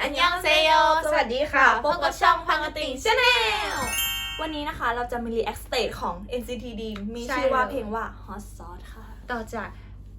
อันยองเซโยสวัสดีค่ะ พบกับช่องพังกติงชาแนลวันนี้นะคะเราจะมี react stage ของ NCT Dream มีใช่ชื่อว่าเลยเพลงว่า Hot Sauce ค่ะ ต่อจาก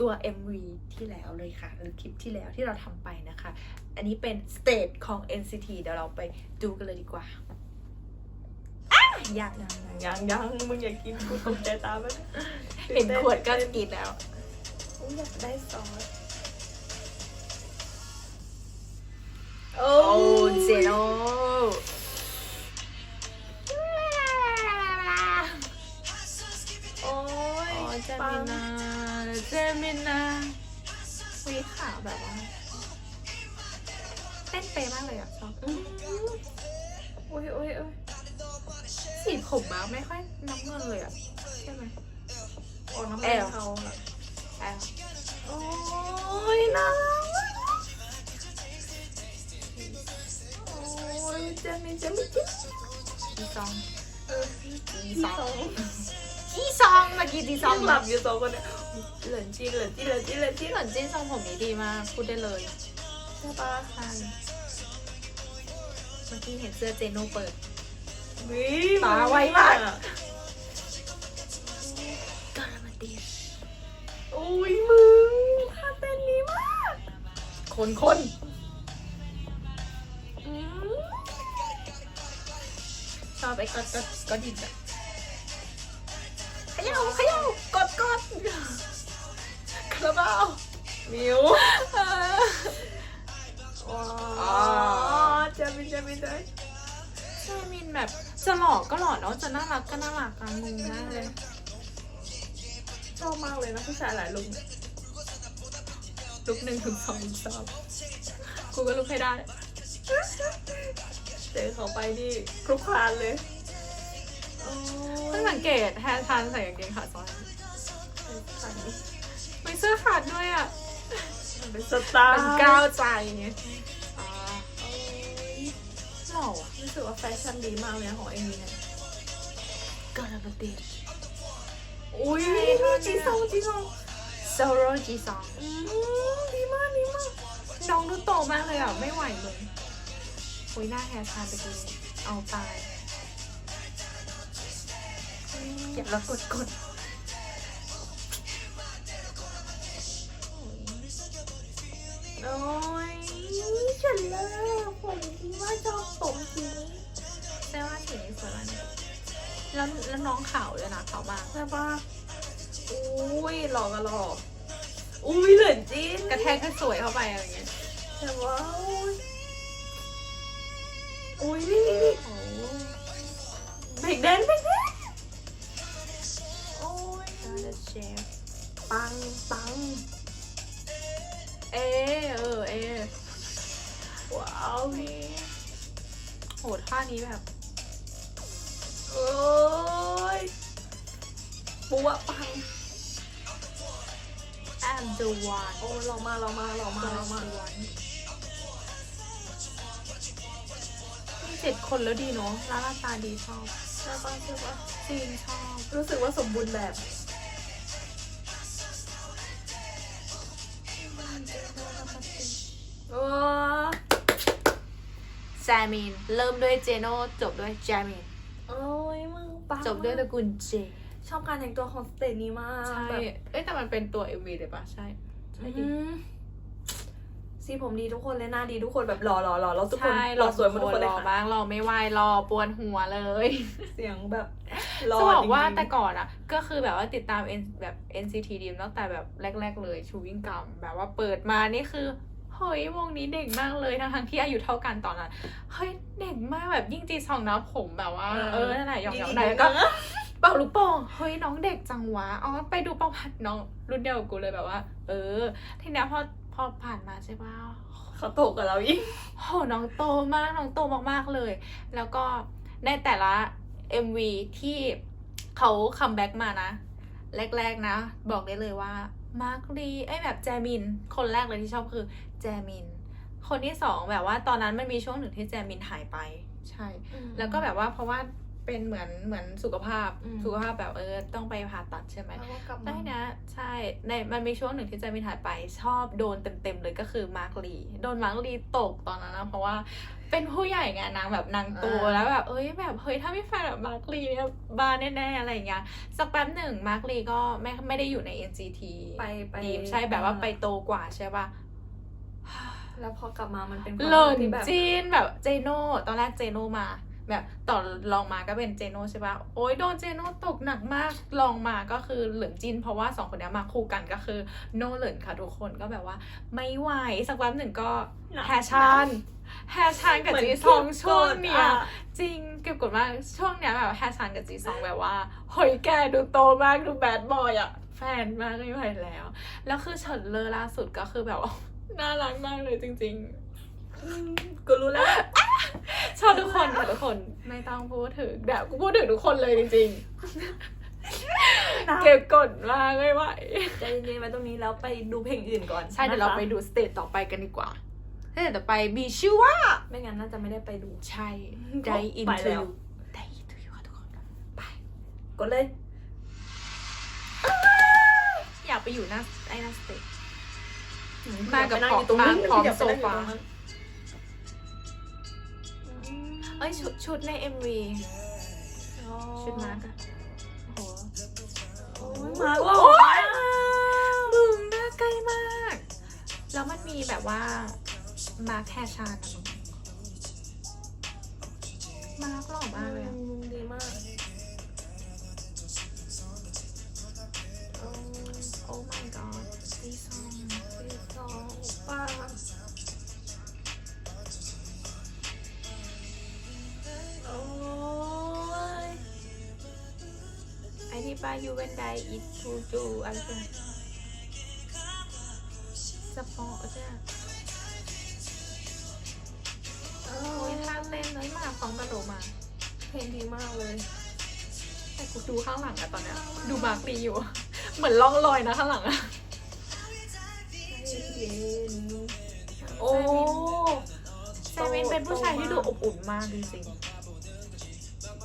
ตัว MV ที่แล้วเลยค่ะหรือคลิปที่แล้วที่เราทำไปนะคะ อันนี้เป็นสเตจของ NCT เดี๋ยวเราไปดูกันเลยดีกว่าอะยากนะยังยังมึงอยากกินกูตกใจตามมันเห็นขวดก็กินแล้วอุ๊ยอยากได้ซอส โอ้เจโนโอ้ยอ๋อเจมินาเจมินาวีขาวแบบว่าเต้นเป๊ะมากเลยอะชอบอืมโอ้ยโอ้ยโอ้ยสีผมมาไม่ค่อยน้ำเงินเลยอะใช่ไหมออกน้ำแอมันลเขาอะแอลโอ้ยน่า อ้ยเจมินเจมินเจมินจีซองเออจีจีซซอองงจีซองเมื่อกี้จีซต้อองงหลับอยู่สองคนเนี่ยเหลินจีเหลินจีเหลินจีเหลินจีที่หล่อนจีซองผมนี้ดีมากพูดได้เลยใช่ปะใช่เมื่อกี้เห็นเสื้อเจโนเปิดวิตาไวมากกาลามาตีโอ้ยมึงท่าเต้นดีมาก คนคน ไอ้ก็ก็ก็ดิบอะเขย่าเขย่ากดกดคาราบาวมิวว้าวเจมินเจมินเลยใช่มินแบบจะหล่อก็หล่อเนาะจะน่ารักก็น่ารักกันงงมากเลยชอบมากเลยนะผู้ชายหลายลุคเนี่ยลุกหนึ่งถึงสองชอบกูก็ลุกให้ได้ เจอเขาไปนี่คลุกคลานเลยโอ้ เพิ่งยสังเกตแทนทันใส่กางเกงขาซ้อนขันมีเสื้อขาดด้วยอะมันเป็นสไตล์เป็นก้าวใจไงอ่าโอ้ยหล่ออะรู้สึกว่าแฟชั่นดีมากเลยนะของเอ็มวีเนี่ยกาลามาตีอุ้ยใช่ท่อนเนี่ยจีซองจีซองโซโรจีซองอืมดีมากดีมากน้องดูโตมากเลยอะ ไม่ไหวเลยคุยหน้าแฮร์ทานไปกินเอาตาย อย่าละกดกดโอ้ยฉันเลิกผมคิดว่าชอบผมสีแต่ว่าสีนี้สวยมากเนี่ยแล้วแล้วน้องขาวด้วยนะขาวมากใช่ปะอุ้ยหลอกกันหลอกอุ้ยเหลือนจีนกระแทกให้สวยเข้าไปอะไรอย่างเงี้ยใช่ปะอุ้ยอุ้ยนี่นี่นี่โอ้เบรกแดนซ์เบรก เชฟ ปังปัง เอเออเอว้าวโหท่านี้แบบ โอ้ยปัวปัง I'm the one โอ้ลองมาลองมาลองมาลองมาเจ็ดคนแล้วดีเนาะแล้วหน้าตาดีชอบช่ปะใช่ปะจริงชอบ รู้สึกว่าสมบูรณ์แบบ โอ้แจมิน เริ่มด้วยเจโน่จบด้วยแจมิน โอ้ยมึงปังจบด้วยตระกูลเจ ชอบการแต่งตัวของสเตจนี้มากใช่ แบบเอ้ยแต่มันเป็นตัว MV เลยปะใช่ใช่ดิอืมสีผมดีทุกคนเลยหน้าดีทุกคนแบบหล่อหล่อหล่อแล้วทุกคนใช่หล่อสวยหมดทุกคนเลรยอค่ะบ้างรอไม่ไหวรอปวนหัวเลย เสียงแบบหล่อจะบอกว่าจริงๆ แต่ก่อนอะ ก็คือแบบว่าติดตาม N แบบ NCT Dream ตั้งแต่แบบแรก ๆ เลยชูวิ่งกรรมแบบว่าเปิดมานี่คือ เฮ้ยวงนี้เด็กมากเลยทั้งทั้งๆที่อายุเท่ากันตอนนั้นเฮ้ยเด็กมากแบบยิ่งจีซองนะผมแบบว่า เออนั่นแหละหยองๆหน่อยแล้วก็เป่าลูกโป่งเฮ้ยน้องเด็กจังวะอ๋อไปดูประวัติน้องรุ่นเดียวกับกูเลยแบบว่า เออ ทีเนี้ยพอพอผ่านมาใช่ป่ะเขาโตกว่าเราอีกโหน้องโตมากน้องโตมากๆเลย แล้วก็ในแต่ละ MV ที่เขาคัมแบ็กมานะ แรก ๆ นะ บอกได้เลยว่า มาร์คลีไอ้ยแบบแจมิน คนแรกเลยที่ชอบคือแจมิน คนที่สองแบบว่าตอนนั้นมันมีช่วงหนึ่งที่แจมินหายไป ใช่ แล้วก็แบบว่าเพราะว่า เป็นเหมือนเหมือนสุขภาพอืม สุขภาพแบบเออต้องไปผ่าตัดใช่ไหม แล้วก็กลับมาได้นะ ใช่ในมันมีช่วงหนึ่งที่เจมินถ่ายไปชอบโดนเต็มๆเลยก็คือมาร์กลีโดนมาร์กลีตกตอนนั้นนะเพราะว่าเป็นผู้ใหญ่ไงนางแบบนางโตัวอ่าแล้วแบบเอ้ยแบบเฮ้ยถ้ามีแฟนแบบมาร์กลีเนี่ยบ้าแน่ๆอะไรอย่างเงี้ยสักแป๊บหนึ่งมาร์กลีก็ไม่ไม่ได้อยู่ใน NCT ไปไปดีมใช่แบบว่าไปโตกว่าใช่ปะแล้วพอกลับมามันเป็นควาหล่นที่แบบ จีนแบบเจโน่ตอนแรกเจโน่มา แบบต่อลองมาก็เป็นเจโน่ใช่ปะโอ้ยโดนเจโน่ตกหนักมากลองมาก็คือเหลืองจิน เพราะว่าสองคนเนี้ยมาคู่กันก็คือโนเหลินค่ะทุกคนก็แบบว่า ไม่ไหวสักแป๊บหนึ่งก็หนักแฮชานแฮชานกับเหมือนจีซองเก็บกดช่วงเนี้ยอะจริงเก็บกดมากช่วงเนี้ยแบบแฮชานกับจีซองแบบว่าเฮ้ยแกดูโตมากดูแบดบอยอะแฟนมากไม่ไหวแล้ว แล้วคือเฉินเลอล่าสุดก็คือแบบว่าน่ารักมากเลยจริงๆอืม กูรู้แล้ว ชอบทุกคนค่ะทุกคนไม่ต้องพูดถึงแบบกูพูดถึงทุกคนเลยจริงๆ เก็บกดมากไม่ไหวใจเย็นๆไว้ตรงนี้แล้วไปดูเพลงอื่นก่อนใช่เดี๋ยวเรานะคะไปดูสเตจต่อไปกันดีกวสเตจต่อไปมีชื่อว่า ไม่งั้นน่าจะไม่ได้ไปดูใช่ก็ Day ไป into แล้ว You Day into You ค่ะทุกคนไปกดเลย อยากไปอยู่หน้าไอ้หน้าสเตจอืมากับยไปนั่งอยู่ตรงนั้นพร้อมอยากไปนั่งอยู่โซฟา เอ้ยชุดชุดใน MV อ๋อชุดมาร์กอะโอ้โหโอ้ยมาร์คโอ้ว่ะยมึงหน้าใกล้มาก แล้วมันมีแบบว่า มาร์คแคชานอะมึงมาร์คหล่อมากเลยอะอืมดีมาก ที่บ้านยูเวนไดอิทูจูอะไรกันสปอร์ตจ้ะโอ้โอ้ยยท่าเต้นเลยมาฟ้องกระโดดมา เพลงดีมากเลย แต่กูดูข้างหลังอะตอนเนี้ย ดูมาร์คดีอยู่ เหมือนล่องลอยนะข้างหลังอะเย็นโอ้แซมินเป็นผู้ชายที่ดูอบอุ่นมากจริง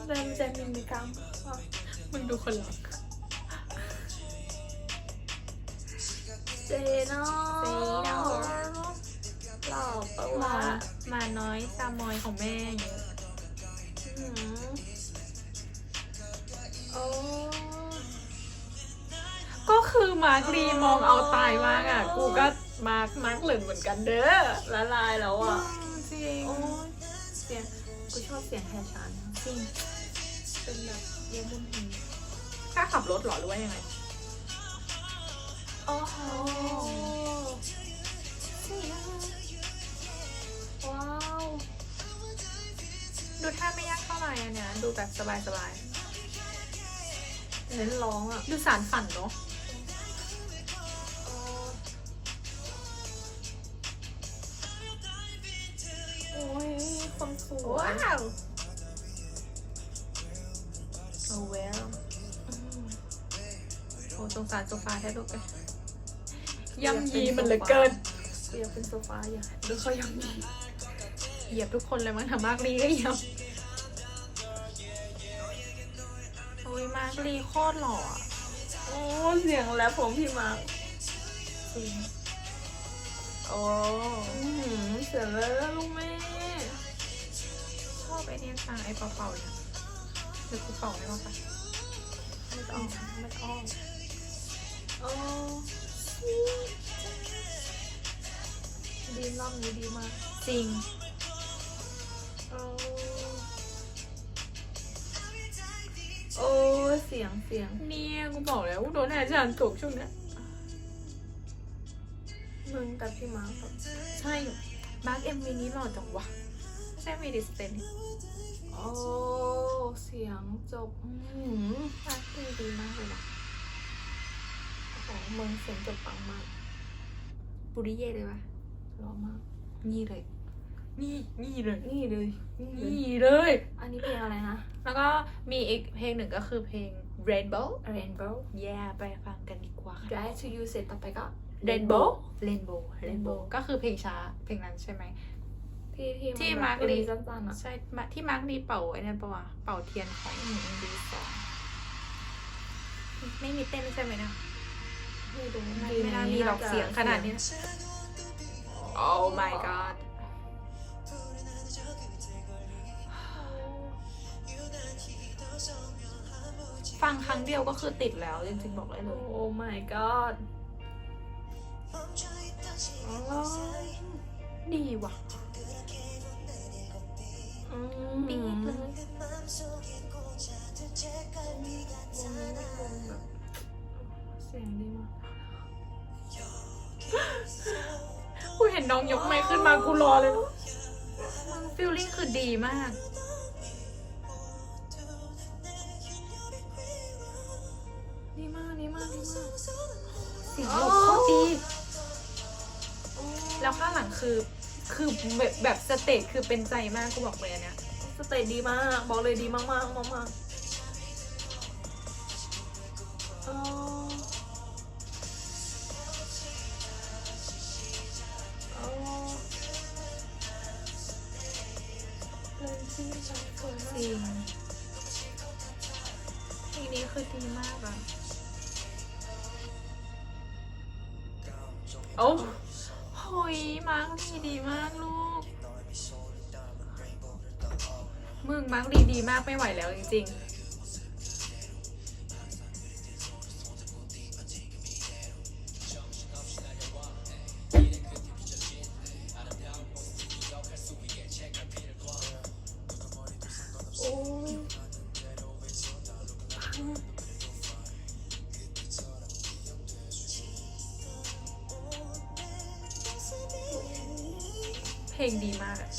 แซมแซมมินมีกรรมๆมึงดูคนหลัง เจโน่เจโน่ หล่อปะมาวะมาน้อยซามอยของแม่อย่างเงี้ยอืมโอ้ก็คือมาร์คดีมองเอาตายมากอะกูก็มาร์คมาร์คเหลืองเหมือนกันเด้อละลายแล้วอะจริงโอ้ยเสียงกูชอบเสียงแฮชานจริงเป็นแบบเยี่ยมบุญหูถ้าขับรถเหรอหรือว่ายังไง โอ้โหว้าว ดูท่าไม่ยากเท่าไหร่อันเนี้ยดูแบบสบายสบายเน้นร้องอะๆดูสารฝันเนาะโอ้ยคนสวยว้าวโอ้เวลอืมโอ้สงสารโซฟาแท้ลูกเล ยย่ำยีมันเหลือเกินกูอยากเป็นโซฟาอยากดูเขายังมีเหยียบทุกคนเลยมั้งทำมากรีก็เหยียบโอ้ยมากรีโคตรหล่ออะโอ้เสียงแรปผมพี่มาร์คจริงโอ้อื้อหือเสียงแล้วลูกแม่ชอบไอเนี้ยจังไอเป่าๆเนี่ยเดี๋ยวกูเป่าให้มาไปไม่ต้องไม่ต้องโอ้ ดีรอบนี้ดีมากจริงโอ้โอ้เสียงเสียงเนี่ยกูบอกแล้วโดนอาจารย์ตกช่วงเนี้ยมึงกับพี่มาร์คแบบใช่ มาร์คเอ็มวีนี้หล่อจังวะใช่มีดิสเตนโอ้ เสียงจบ อืมมาร์คดีดีมากเลยว่ะ ของมึงเสียงจบปังมากบุริเย่เลยวะหล่อมาก นี่เลย นี่นี่เลยนี่เลย นี่เลย นี่เลย อันนี้เพลงอะไรนะ แล้วก็มีอีกเพลงหนึ่งก็คือเพลง Rainbow Rainbow แย่ไปฟังกันดีกว่าค่ะ Drive to You เสร็จต่อไปก็ Rainbow Rainbow Rainbow Rainbow ก็คือเพลงช้าเพลงนั้นใช่ไหมที่ที่ที่นมาร์คแบบลีสั้นๆอะใช่มาที่มาร์คดีเป่าไอ้นั่นปะวะเป่าเทียนของดีสองไม่มีเต้นใช่ไหมนะมีดู ไม่น่ามีหรอกเสียงขนาดนี้ Oh my god ฟังครั้งเดียวก็คือติดแล้วจริงๆบอกได้เลยโอ้ my god อ๋อดีว่ะอืมปี๊ดเลยเสียงดีมาก กูเห็นน้องยกไมค์ขึ้นมากูรอเลยฟิลลิ่งคือดีมาก ดีมากดีมากดีมากเสียงหลบโคตรดี แล้วข้างหลังคือคือแบบแบบสเตจคือเป็นใจมากกูบอกเลยอันเนี้ย สเตจดีมาก บอกเลยดีมากมากมากม ทีนี้คือดีมากอะโอ้โหยมาร์คดีดีมากลูก มึงมาร์คดีดีมากไม่ไหวแล้วจริงโอ้ ลงดีมากอะ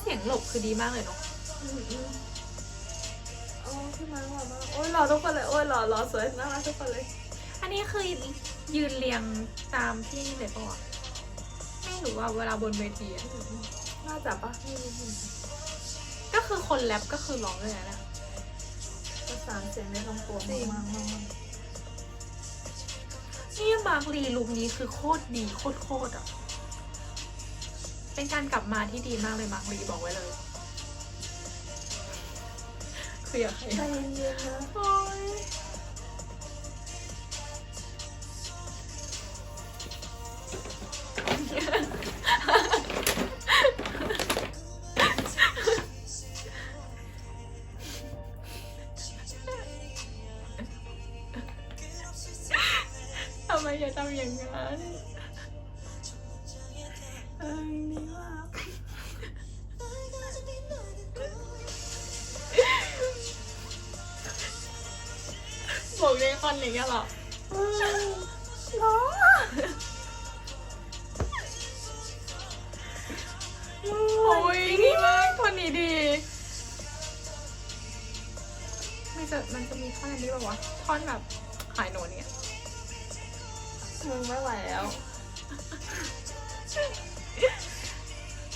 เสียงหลบคือดีมากเลยเนาะอืมอืมโอ้พี่มาหล่อมากโอ้ยหล่อทุกคนเลย โอ้ยหล่อหล่อสวยน่ารักทุกคนเลย อันนี้คือยืนเรียงตามที่นี่เลยปะวะไม่รู้ว่าเวลาบนเวทีอะน่าจะปะไม่รู้ก็คือคนแรปก็คือร้องเลยนะประ สานเสียงได้ลงตัวมากมากมากมากนี่มาร์คลีลุคนี้คือโคตรดีโคตรโคตรอะ เป็นการกลับมาที่ดีมากเลยมาร์คลีบอกไว้เลยคืออยากให้ใจเย็นๆนะ โอ๊ย กเลยคอนอย่างเงี้ยหรอเออหล่อะโอ้ยดีมากคนนี้ดีมันจะมันจะมีท่อนอันนี้แบบว่าท่อนแบบหายโนนเนี่ยมึงไม่ไหวแล้ว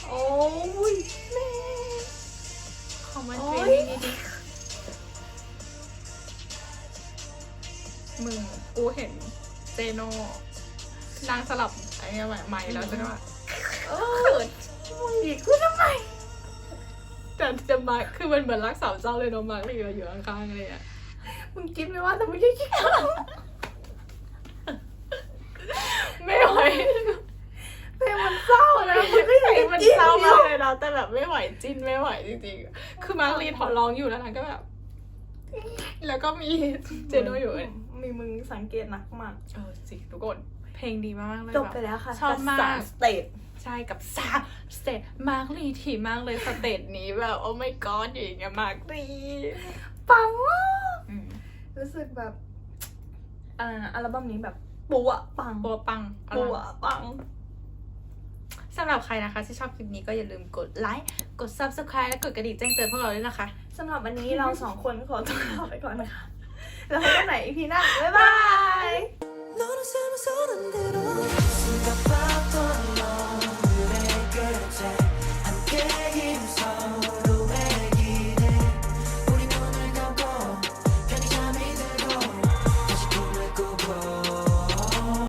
โอ้ยแม่คอมเมนโอ๊ต์ยนี่ดี มึงกูเห็นเจโนนางสลับไอ้เนี่ยใหม่แล้วจะว่าเออมึงอีกกูทำไมแต่จะมาคือมันเหมือนรักสาวเจ้าเลยเนาะมาร์คลีอยู่ข้างๆเลยอะมึงคิดไหมว่าแต่ไม่ใช่คิดไม่ไหวเพลงมันเศร้านะมึงไม่ไหวมันจริงเศร้ามากเลยนะแต่แบบไม่ไหวจิ้นไม่ไหวจริงๆ คือมาร์คลีถอนร้องอยู่แล้วนางก็แบบ แล้วก็มีเจโนอยู่เออ มีมึงสังเกตหนักมากสิทุกคน เพลงดีมากๆเลยจบแบบไปแล้วค่ะชอบมากสสเตจใช่กับซาสเตทมาร์คลีถี่มากเลยสเตทนี้แบบโอ้ไม่กอดอย่างเงี้ยมาร์คลีปังมากอืมรู้สึกแบบอะไรนะอัลบั้มนี้แบบปัวปังปัวปังปัวปังสำหรับใครนะคะที่ชอบคลิปนี้ก็อย่าลืมกดไลค์กด subscribe และกดกระดิ่งแจ้งเตือนพวกเราด้วยนะคะสำหรับวันนี้เราสองคนขอตัวลาไปก่อนนะคะ แล้วพบกันใหม่พี่น้า บ๊ายบาย 너는 삶은 서른 대로 순간 빠져나